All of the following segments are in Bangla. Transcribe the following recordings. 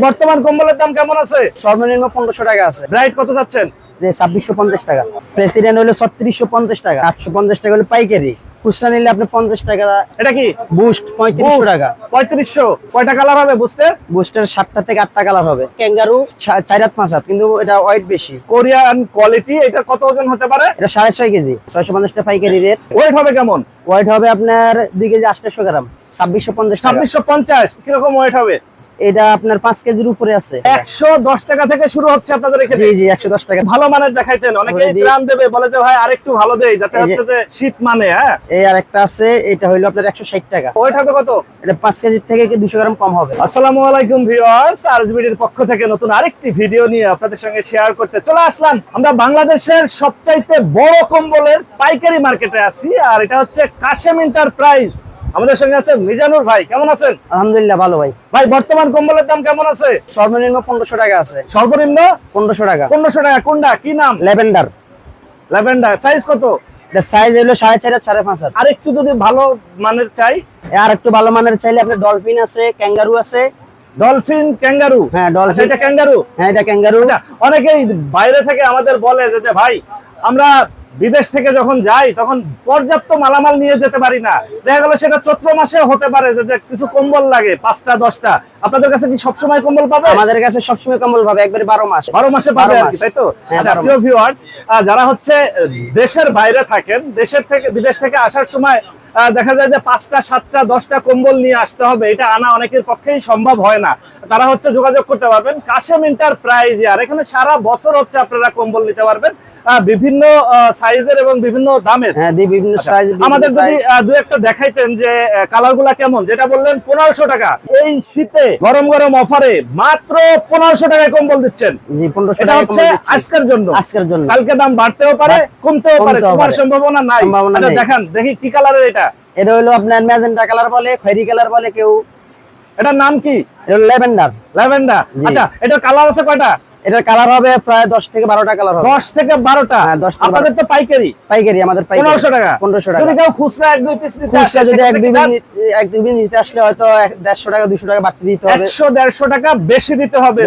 বর্তমান কম্বলের দাম কেমন আছে? সর্বনিম্ন পনেরোশো টাকা আছে। ব্রাইট কত যাচ্ছেন? যে ছাব্বিশশো পঞ্চাশ টাকা। প্রেসিডেন্ট হলো ছত্রিশশো পঞ্চাশ টাকা আটশো পঞ্চাশ টাকা হলো পাইকারি। খুচরা নিলে আপনি পঞ্চাশ টাকা। এটা কি? বুস্ট পঁয়ত্রিশশো টাকা। পঁয়ত্রিশশো। কয়টা কালার হবে বুস্টের বুস্টের সাতটা থেকে আটটা কালার হবে। ক্যাঙ্গারু চার হাত পাঁচ হাত কিন্তু এটা ওয়েট বেশি। কোরিয়ান কোয়ালিটি এটা কত ওজন হতে পারে? এটা সাড়ে ছয় কেজি। ছয়শো পঞ্চাশ টাকা পাইকারি রেট ওয়েট হবে কেমন? ওয়েট হবে আপনার দুই কেজি আটশো গ্রাম ছাব্বিশশো পঞ্চাশ ছাব্বিশশো পঞ্চাশ কীরকম ওয়েট হবে? এটা আপনার পাঁচ কেজির উপরে আছে। একশো দশ টাকা থেকে শুরু হচ্ছে আপনাদের এখানে। জি জি একশো দশ টাকা। ভালো মানের দেখাইতেন। অনেকে বলে দিই। গ্রাম দেবে বলে যে ভাই আরেকটু ভালো দেই যাতে হচ্ছে যে শীত মানে হ্যাঁ? এই আর একটা আছে এটা হইল আপনার একশো ষাট টাকা। হবে কত? এটা পাঁচ কেজির থেকে দুশো গ্রাম কম হবে। আসসালামু আলাইকুম ভিউয়ার্স। আরজবিডির পক্ষ থেকে নতুন আরেকটি ভিডিও নিয়ে আপনাদের সঙ্গে শেয়ার করতে চলে আসলাম। আমরা বাংলাদেশের সবচাইতে বড় কম্বলের পাইকারি মার্কেটে আছি আর এটা হচ্ছে কাশেম এন্টারপ্রাইজ। আমাদের সঙ্গে আছে মিজানুর ভাই কেমন আছেন? আলহামদুলিল্লাহ ভালো ভাই। ভাই বর্তমান কম্বলের দাম কেমন আছে? সর্বনিম্ন পনেরোশো টাকা আছে। সর্বনিম্ন? পনেরোশো টাকা। পনেরোশো টাকা কোনটা? কি নাম? ল্যাভেন্ডার। ল্যাভেন্ডার। সাইজ কত? সাইজ হলো সাড়ে চার সাড়ে পাঁচ আর একটু যদি ভালো মানের চাই? আর একটু ভালো মানের চাইলে আপনার ডলফিন আছে ক্যাঙ্গারু আছে। ডলফিন ক্যাঙ্গারু হ্যাঁ আচ্ছা ডলফিন এটা ক্যাঙ্গারু হ্যাঁ এটা ক্যাঙ্গারু আচ্ছা অনেকেই বাইরে থেকে আমাদের বলে যে ভাই আমরা বিদেশ থেকে যখন যাই তখন পর্যাপ্ত মালামাল নিয়ে যেতে পারি না। দেখা গেল সেটা চৈত্র মাসে হতে পারে যে কিছু কম্বল লাগে পাঁচটা দশটা। আপনাদের কাছে কি সবসময় কম্বল পাবে? আমাদের কাছে সবসময় কম্বল পাবে একবারে বারো মাস। বারো মাসে পাবে আর কি তাই তো? হ্যাঁ, আচ্ছা প্রিয় ভিউয়ার্স যারা হচ্ছে দেশের বাইরে থাকেন দেশের থেকে বিদেশ থেকে আসার সময় দেখা যায় যে পাঁচটা সাতটা দশটা কম্বল নিয়ে আসতে হবে। এটা আনা অনেকের পক্ষেই সম্ভব হয় না। তারা হচ্ছে যোগাযোগ করতে পারবেন। কাশেম এন্টারপ্রাইজ আর এখানে সারা বছর হচ্ছে আপনারা কম্বল নিতে পারবেন। বিভিন্ন সাইজের এবং বিভিন্ন দামের। হ্যাঁ বিভিন্ন আচ্ছা, সাইজ আমাদের যদি দু একটা দেখাইতেন যে কালারগুলা কেমন? যেটা বললেন পনেরোশো টাকা। এই শীতে গরম গরম অফারে মাত্র পনেরোশো টাকায় কম্বল দিচ্ছেন। এটা হচ্ছে আজকের জন্য। আজকের জন্য। কালকে দাম বাড়তেও পারে কমতেও পারে। সম্ভাবনা নাই। আচ্ছা নেই। দেখান দেখি কি কালারের এটা। এটা? হলো আপনার ম্যাজেন্টা কালার বলে খয়েরি কালার বলে কেউ। এটার নাম কি? এটা ল্যাভেন্ডার। ল্যাভেন্ডার। আচ্ছা এটার কালার আছে কয়টা? এটার কালার হবে প্রায় দশ থেকে বারোটা কালার হবে। দশ থেকে বারোটা? হ্যাঁ, 10 থেকে আপনাদের তো পাইকারি। পাইকারি আমাদের পনেরোশো টাকা? পনেরোশো টাকা। যদি কেউ খুচরা এক দুই পিস খুচরা যদি এক দুই এক দুই নিতে আসলে হয়তো দেড়শো টাকা দুশো টাকা বাড়তি দিতে হবে। একশো দেড়শো টাকা বেশি দিতে হবে।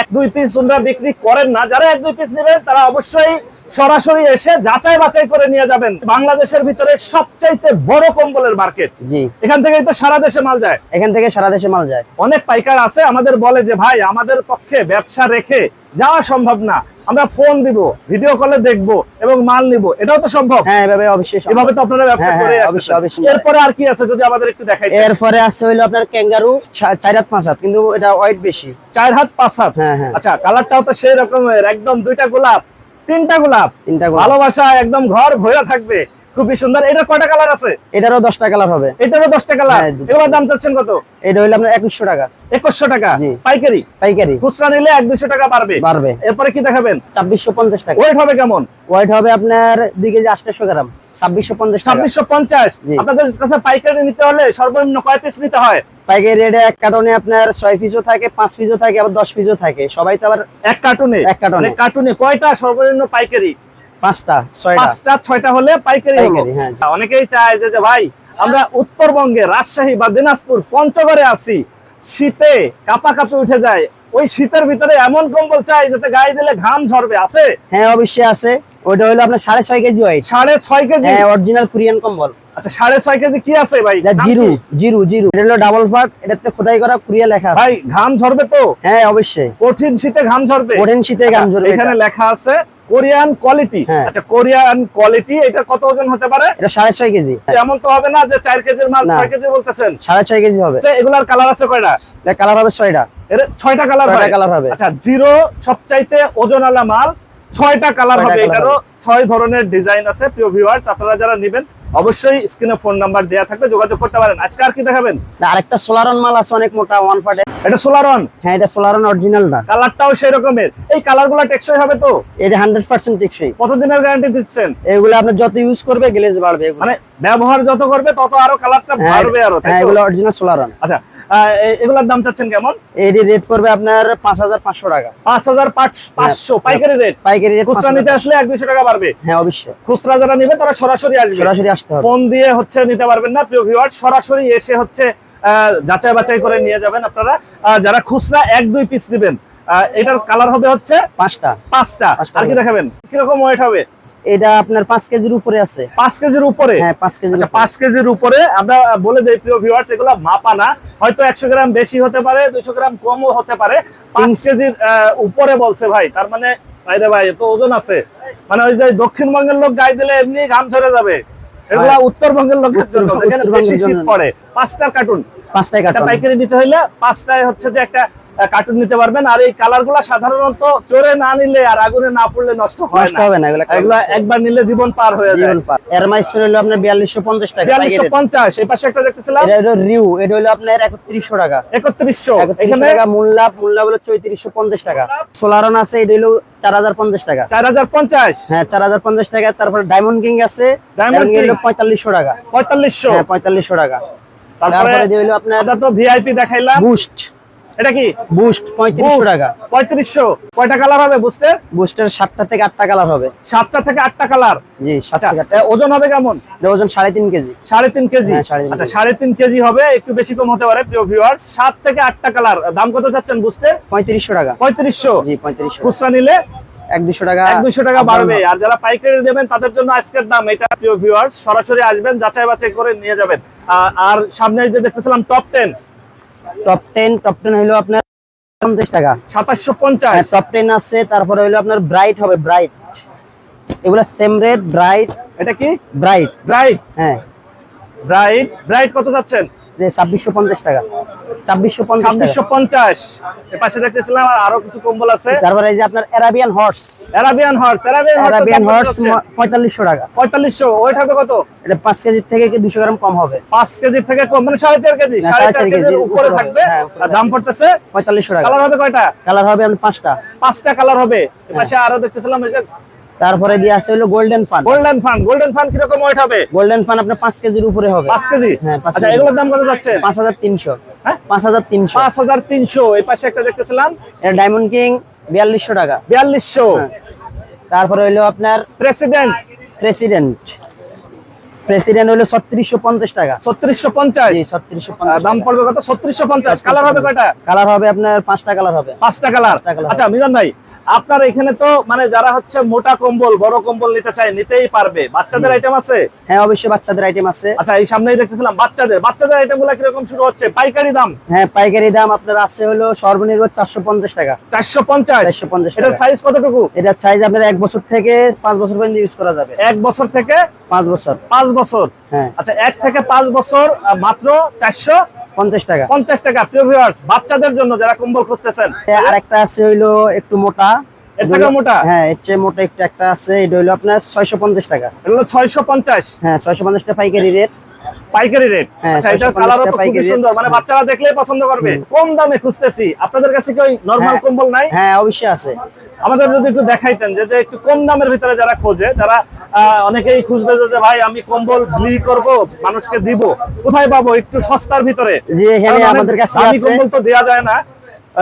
এক দুই পিস তোমরা বিক্রি করেন না। যারা এক দুই পিস নেবেন তারা অবশ্যই সরাসরি এসে যাচাই বাছাই করে নিয়ে যাবেন বাংলাদেশের ভিতরে সবচাইতে বড় কম্বলের মার্কেট। জি। এখান থেকেই তো সারা দেশে মাল যায়। এখান থেকে সারা দেশে মাল যায়। অনেক পাইকার আছে আমাদের বলে যে ভাই আমাদের পক্ষে ব্যবসা রেখে যাওয়া সম্ভব না। আমরা ফোন দিব ভিডিও কলে দেখব এবং মাল নিব। এটাও তো সম্ভব। হ্যাঁ এভাবে অবশ্যই সম্ভব। এভাবে তো আপনারা ব্যবসা হ্যাঁ, করে হ্যাঁ, অবশ্যই, অবশ্যই। এরপরে আর কি আছে যদি আমাদের একটু দেখাই এরপরে আছে হইল আপনার ক্যাঙ্গারু চার হাত পাঁচ হাত কিন্তু এটা ওয়েট বেশি। চার হাত পাঁচ হাত? হ্যাঁ হ্যাঁ। আচ্ছা কালারটাও তো সেই রকমের একদম দুইটা গোলাপ। তিনটা গোলাপ। তিনটা ভালোবাসা একদম ঘর ভরা থাকবে। খুবই সুন্দর। এটা কয়টা কালার আছে? এটারও দশটা কালার হবে। এটারও দশটা কালার? হ্যাঁ, এগুলোর দাম চাচ্ছেন কত? এটা হইল আপনার একুশশো টাকা। একুশশো টাকা? জি। পাইকারি? পাইকারি। খুচরা নিলে এক দুশো টাকা বাড়বে। বাড়বে। এরপরে কি দেখাবেন? ছাব্বিশশো পঞ্চাশ টাকা। ওয়েট হবে কেমন? ওয়েট হবে আপনার দুই কেজি আটশো গ্রাম। ছাব্বিশশো পঞ্চাশ টাকা। ছাব্বিশশো পঞ্চাশ। জি। আপনাদের কাছে পাইকারি নিতে হলে সর্বনিম্ন কয় পিস নিতে হয়? পাইকারি রেটে এক কার্টনে আপনার ছয় পিসও থাকে পাঁচ পিসও থাকে আবার দশ পিসও থাকে। সবাই তো আবার এক কার্টুনে? এক কার্টুনে। মানে কার্টুনে কয়টা সর্বনিম্ন পাইকারি? পাঁচটা পাঁচটা ছয়টা হলে পাইকারি হ্যাঁ। অনেকেই চায় যে ভাই আমরা উত্তরবঙ্গে রাজশাহী বা দিনাজপুর পঞ্চগড়ে আছি শীতে কাপা কাপে উঠে যায় ওই শীতের ভিতরে এমন কম্বল চাই যাতে গায়ে দিলে ঘাম ঝরবে আছে? হ্যাঁ অবশ্যই আছে। ওইটা হলো আপনার সাড়ে ছয় কেজি হয় সাড়ে ছয় কেজি? হ্যাঁ অরিজিনাল কোরিয়ান কম্বল। আচ্ছা সাড়ে ছয় কেজি কি আছে ভাই? জিরু জিরু জিরু। এটা হলো ডাবল পার্ট এটাতে খোদাই করা কুরিয়া লেখা ভাই ঘাম ঝরবে তো? হ্যাঁ অবশ্যই। কঠিন শীতে ঘাম ঝরবে? কঠিন শীতে ঘাম আচ্ছা, ঝরবে এখানে লেখা আছে কোরিয়ান কোয়ালিটি। হ্যাঁ। আচ্ছা কোরিয়ান কোয়ালিটি এটা কত ওজন হতে পারে? এটা সাড়ে ছয় কেজি। এমন তো হবে না যে চার কেজির মাল ছয় কেজি বলতেছেন। সাড়ে ছয় কেজি হবে। আচ্ছা, এগুলার কালার আছে কয়টা? এটা কালার হবে ছয়টা। এর ছয়টা কালার কালার হবে। আচ্ছা জিরো সবচাইতে ওজনওয়ালা মাল ছয়টা কালার হবে এটারও। ছয় ধরনের ডিজাইন আছে প্রিয় ভিউয়ার্স আপনারা যারা নেবেন অবশ্যই স্ক্রিনে ফোন নাম্বার দেয়া থাকবে যোগাযোগ করতে পারেন। আজকে আর কি দেখাবেন? না, আরেকটা সোলারন মাল আছে অনেক মোটা ওয়ান ফাটে এটা সোলারন? হ্যাঁ এটা সোলারন অরিজিনালটা কালারটাও সেই রকমের। এই কালারগুলো টেকসই হবে তো? এটা হান্ড্রেড পার্সেন্ট টেকসই। কতদিনের গ্যারান্টি দিচ্ছেন? এগুলো আপনি যত ইউজ করবে গ্লেজ বাড়বে। মানে ব্যবহার যত করবে তত আরও কালারটা হ্যাঁ, বাড়বে আরও হ্যাঁ এগুলো অরিজিনাল সোলারন আচ্ছা এগুলোর দাম চাচ্ছেন কেমন? এর রেট পড়বে আপনার পাঁচ হাজার পাঁচশো টাকা। পাঁচ হাজার পাঁচশো পাইকারি রেট পাইকারি রেট খুচরা নিতে আসলে এক দুশো টাকা বাড়বে। হ্যাঁ অবশ্যই। খুচরা যারা নেবে তারা সরাসরি আসবে। সরাসরি আসতে হবে। ফোন দিয়ে হচ্ছে নিতে পারবেন না প্রিয় ভিউয়ার সরাসরি এসে হচ্ছে যাচাই বাছাই করে নিয়ে যাবেন আপনারা। যারা খুচরা এক দুই পিস নেবেন এটার কালার হবে হচ্ছে পাঁচটা। পাঁচটা। আর কি। দেখাবেন? কীরকম ওয়েট হবে? এটা আপনার পাঁচ কেজির উপরে আছে। পাঁচ কেজির উপরে? হ্যাঁ পাঁচ কেজির আচ্ছা পাঁচ কেজির উপরে। আমরা বলে দেই প্রিয় ভিউয়ার্স এগুলো মাপা না। হয়তো একশো গ্রাম বেশি হতে পারে দুইশো গ্রাম কমও হতে পারে। পাঁচ কেজির উপরে বলছে ভাই তার মানে ভাইরে ভাই এত ওজন আছে। মানে ওই যে দক্ষিণবঙ্গের লোক গায়ে দিলে এমনি ঘাম ঝরে যাবে। এগুলা। উত্তরবঙ্গের লোকের জন্য। বেশি শীত পড়ে। পাঁচটা কার্টুন পাঁচটায় কাটা পাইকারি নিতে হইলে পাঁচটায় হচ্ছে যে একটা কার্টুন নিতে পারবেন। আর এই কালারগুলা সাধারণত চোরে না নিলে আর আগুনে না পড়লে নষ্ট হয় না। হবে না এগুলা একবার নিলে জীবন পার হয়ে যায়। এর মাইস হলো আপনার বিয়াল্লিশশো পঞ্চাশ টাকা বিয়াল্লিশশো পঞ্চাশ এই পাশে একটা দেখতেছিলাম। এটা হলো রিউ এটা হলো আপনার একত্রিশশো টাকা। একত্রিশশো এখানে টাকা মূল্যা মূল্যা হলো চৌত্রিশশো পঞ্চাশ টাকা। সোলারন আছে এটা হলো চার হাজার পঞ্চাশ টাকা। হ্যাঁ টাকা তারপরে ডায়মন্ড কিং আছে। ডায়মন্ড কিং হলো টাকা। হ্যাঁ টাকা। তারপরে তারপরে যে হলো আপনার এটা তো ভিআইপি দেখাইলাম। বুস্ট এটা কি? বুস্ট পঁয়ত্রিশশো টাকা। পঁয়ত্রিশশো। কয়টা কালার হবে বুঝতে বুস্টের সাতটা থেকে আটটা কালার হবে। সাতটা থেকে আটটা কালার জি সাত আচ্ছা থেকে ওজন হবে কেমন? ওজন সাড়ে তিন কেজি। সাড়ে তিন কেজি? হ্যাঁ, আচ্ছা কেজি। সাড়ে তিন কেজি হবে একটু বেশি কম হতে পারে প্রিয় ভিউয়ার্স সাত থেকে আটটা কালার দাম কত চাচ্ছেন বুঝতে পঁয়ত্রিশশো টাকা। পঁয়ত্রিশশো। জি পঁয়ত্রিশশো। খুচরা নিলে? এক দুশো টাকা এক দুইশো টাকা বাড়বে। আর যারা পাইকারি নেবেন তাদের জন্য আজকের দাম এটা প্রিয় ভিউয়ার্স সরাসরি আসবেন যাচাই বাছাই করে নিয়ে যাবেন। আর সামনে যে দেখতেছিলাম top ten top ten top ten হলো আপনার পঞ্চাশ টাকা। সাতাশশো পঞ্চাশ। টপ টেন আছে তারপরে হলো আপনার ব্রাইট হবে ব্রাইট এগুলো সেম রেট ব্রাইট এটা কি? ব্রাইট ব্রাইট হ্যাঁ। ব্রাইট ব্রাইট কত যাচ্ছেন? যে ছাব্বিশশো পঞ্চাশ টাকা। ছাব্বিশশো পঞ্চাশ ছাব্বিশশো পঞ্চাশ। এপাশে দেখতেছিলাম আর আরও কিছু কম্বল আছে। তারপরে এই যে আপনার Arabian horse Arabian horse Arabian Arabian horse horse পঁয়তাল্লিশশো টাকা। পঁয়তাল্লিশশো ওয়েট হবে কত? এটা পাঁচ কেজির থেকে দুশো গ্রাম কম হবে? পাঁচ কেজির থেকে কম মানে সাড়ে চার কেজি। সাড়ে সাড়ে চার চার কেজির কেজির উপরে উপরে থাকবে। হ্যাঁ, উপরে আর দাম পড়তেছে? পঁয়তাল্লিশশো টাকা। কালার হবে কয়টা? কালার হবে আপনার পাঁচটা। পাঁচটা কালার হবে। এপাশে আরও দেখতেছিলাম এই যে তারপরে দিয়ে আছে হলো golden fun golden fun golden fun কীরকম ওয়েট হবে? গোল্ডেন ফান আপনার পাঁচ কেজির উপরে হবে। পাঁচ কেজি? হ্যাঁ, আচ্ছা এগুলোর দাম কত যাচ্ছে? পাঁচ হাজার তিনশো। হ্যাঁ? পাঁচ হাজার তিনশো। পাঁচ হাজার তিনশো। এই পাশে একটা দেখতেছিলাম। এটা ডায়মন্ড কিং বিয়াল্লিশশো টাকা। বিয়াল্লিশশো। হ্যাঁ। তারপরে হলো আপনার প্রেসিডেন্ট প্রেসিডেন্ট প্রেসিডেন্ট হলো ছত্রিশশো পঞ্চাশ টাকা। ছত্রিশশো পঞ্চাশ। ছত্রিশশো দাম পড়বে কত? ছত্রিশশো পঞ্চাশ। কালার হবে কয়টা? কালার হবে আপনার পাঁচটা কালার হবে। পাঁচটা কালার আচ্ছা মিজান ভাই আপনার এখানে তো মানে যারা হচ্ছে মোটা কম্বল বড় কম্বল নিতে চায় নিতেই পারবে। বাচ্চাদের আইটেম আছে? হ্যাঁ অবশ্যই বাচ্চাদের আইটেম আছে। আচ্ছা এই সামনেই দেখতেছিলাম বাচ্চাদের। বাচ্চাদের আইটেমগুলা কীরকম শুরু হচ্ছে? পাইকারি দাম? হ্যাঁ পাইকারি দাম আপনার আছে হলো সর্বনিম্ন চারশো পঞ্চাশ টাকা। চারশো পঞ্চাশ? 450 এটার টাকা। সাইজ কতটুকু? এটা সাইজ আপনার এক বছর থেকে পাঁচ বছর পর্যন্ত ইউজ করা যাবে। এক বছর থেকে পাঁচ বছর। পাঁচ বছর? হ্যাঁ। আচ্ছা এক থেকে পাঁচ বছর মাত্র চারশো পঞ্চাশ টাকা। পঞ্চাশ টাকা প্রিয় ভিউয়ার্স বাচ্চাদের জন্য যারা কম্বল খুঁজতেছেন। আর একটা আছে হইল একটু মোটা। মোটা? হ্যাঁ এর চেয়ে মোটা একটু একটা আছে এটা হইল আপনার ছয়শো পঞ্চাশ টাকা। এগুলো ছয়শো পঞ্চাশ? হ্যাঁ ছয়শো পঞ্চাশ টাকা পাইকারি রেট। পাইকারি রেট? হ্যাঁ, আচ্ছা এটার কালারও তো টাকা পাইকারি সুন্দর মানে বাচ্চারা দেখলেই পছন্দ করবে। কম দামে খুঁজতেছি। আপনাদের কাছে কি নরমাল হ্যাঁ। কম্বল নাই? হ্যাঁ অবশ্যই আছে। আমাদের যদি একটু দেখাইতেন যে একটু কম দামের ভিতরে যারা খোঁজে যারা অনেকেই খুঁজবে যে, ভাই আমি কম্বল বিলি করব মানুষকে দিব। কোথায় পাবো? একটু সস্তার ভিতরে। আমাদের কাছে আছে। কম্বল তো দেওয়া যায় না।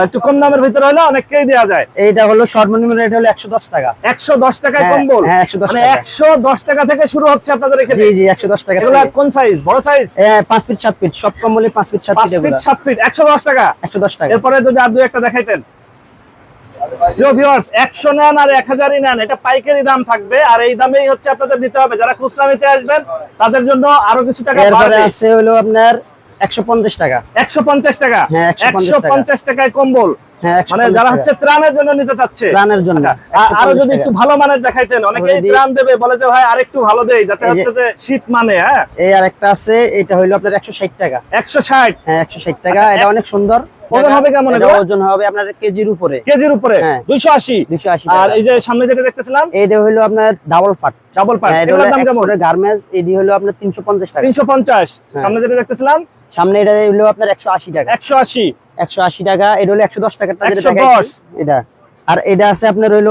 একটু কম দামের ভিতরে হলে অনেককেই দেওয়া যায়। এইটা হলো সর্বনিম্ন রেট হলো একশো দশ টাকা। একশো দশ টাকায় হ্যাঁ, কম্বল? হ্যাঁ, 110 মানে একশো দশ টাকা থেকে শুরু হচ্ছে আপনাদের এখানে? জি জি একশো দশ টাকা এগুলা কোন সাইজ বড় সাইজ হ্যাঁ, পাঁচ ফিট সাত ফিট। সব পাঁচ ফিট সাত ফিট সাত ফিট একশো দশ টাকা? একশো দশ টাকা। এরপরে যদি আর দুই একটা দেখাইতেন। একশো নেন আর এক হাজারই নেন এটা পাইকারি দাম থাকবে। আর এই দামেই হচ্ছে আপনাদের নিতে হবে। যারা খুচরা নিতে আসবেন তাদের জন্য আরও কিছু টাকা আছে হলো আপনার একশো পঞ্চাশ টাকা। একশো পঞ্চাশ টাকা? হ্যাঁ, 150 একশো পঞ্চাশ টাকায় কম্বল? হ্যাঁ মানে যারা হচ্ছে ত্রাণের জন্য নিতে চাচ্ছে। ত্রাণের জন্য, আচ্ছা, আরও যদি একটু ভালো মানের দেখাইতেন। অনেকে ত্রাণ দেবে বলে যে ভাই আরেকটু ভালো দেই যাতে হচ্ছে যে শীত মানে হ্যাঁ? এই আর একটা আছে এটা হইল আপনার একশো ষাট টাকা। একশো ষাট? হ্যাঁ একশো ষাট টাকা। আচ্ছা, এটা অনেক সুন্দর। ওজন হবে কেমন এটা ওজন হবে আপনার কেজির উপরে। কেজির উপরে? হ্যাঁ। দুইশো আশি। দুশো আশি আর এই যে সামনে যেটা দেখতেছিলাম? এটা হইল আপনার ডাবল ফাট ডাবল হ্যাঁ, এটা এগুলোর দাম কেমন? গার্মেন্টস এডি হলো আপনার তিনশো পঞ্চাশ টাকা। তিনশো পঞ্চাশ। হ্যাঁ। সামনে যেটা দেখতেছিলাম? সামনে এটা হইল আপনার একশো আশি টাকা। একশো আশি। একশো আশি টাকা। এটা হলো একশো দশ টাকা 110 এটা। আর এটা আছে আপনার হইল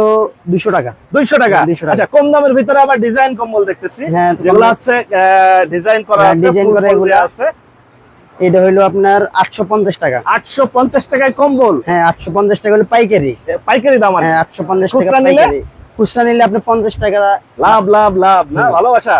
দুশো টাকা। দুইশো টাকা। 200 টাকা। আচ্ছা কম দামের ভিতরে আবার ডিজাইন কম্বল দেখতেছি। হ্যাঁ, যেগুলো হচ্ছে ডিজাইন করা হ্যাঁ, আছে। আছে। এটা হইল আপনার আটশো পঞ্চাশ টাকা। আটশো পঞ্চাশ টাকায় কম্বল? হ্যাঁ আটশো পঞ্চাশ টাকা হলো পাইকারি। পাইকারি দাম হ্যাঁ আটশো পঞ্চাশ টাকা নিলে? পাইকারি। খুচরা নিলে আপনি পঞ্চাশ টাকা। লাভ লাভ লাভ না? ভালোবাসা?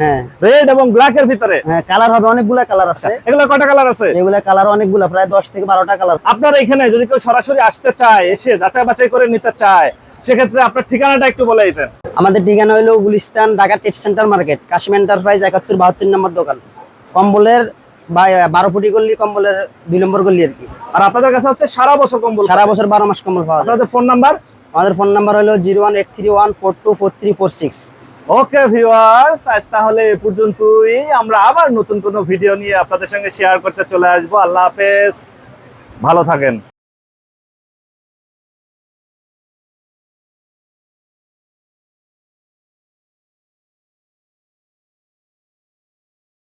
হ্যাঁ। রেড এবং ব্ল্যাক এর ভিতরে? হ্যাঁ কালার হবে অনেকগুলা কালার আছে। এগুলো কয়টা কালার আছে? এগুলা কালার অনেকগুলা প্রায় দশ থেকে বারোটা কালার। আপনার এখানে যদি কেউ সরাসরি আসতে চায় এসে যাচাই বাছাই করে নিতে চায় সেক্ষেত্রে আপনার ঠিকানাটা একটু বলে দিতেন। আমাদের ঠিকানা হলো গুলিস্তান ঢাকা টেট সেন্টার মার্কেট কাশিম এন্টারপ্রাইজ একাত্তর বাহাত্তর নম্বর দোকান। কম্বলের বারো ফুটি গলি কম্বলের দুই নম্বর গলি আর কি। আর আপনাদের কাছে আছে সারা বছর কম্বল? সারা বছর বারো মাস কম্বল পাওয়া আপনাদের ফোন নাম্বার? আমাদের ফোন নাম্বার হলো zero one eight three one four two four three four six. Okay viewers আজ তাহলে এ পর্যন্তই। আমরা আবার নতুন কোনো ভিডিও নিয়ে আপনাদের সঙ্গে শেয়ার করতে চলে আসব। আল্লাহ হাফেজ। ভালো থাকেন।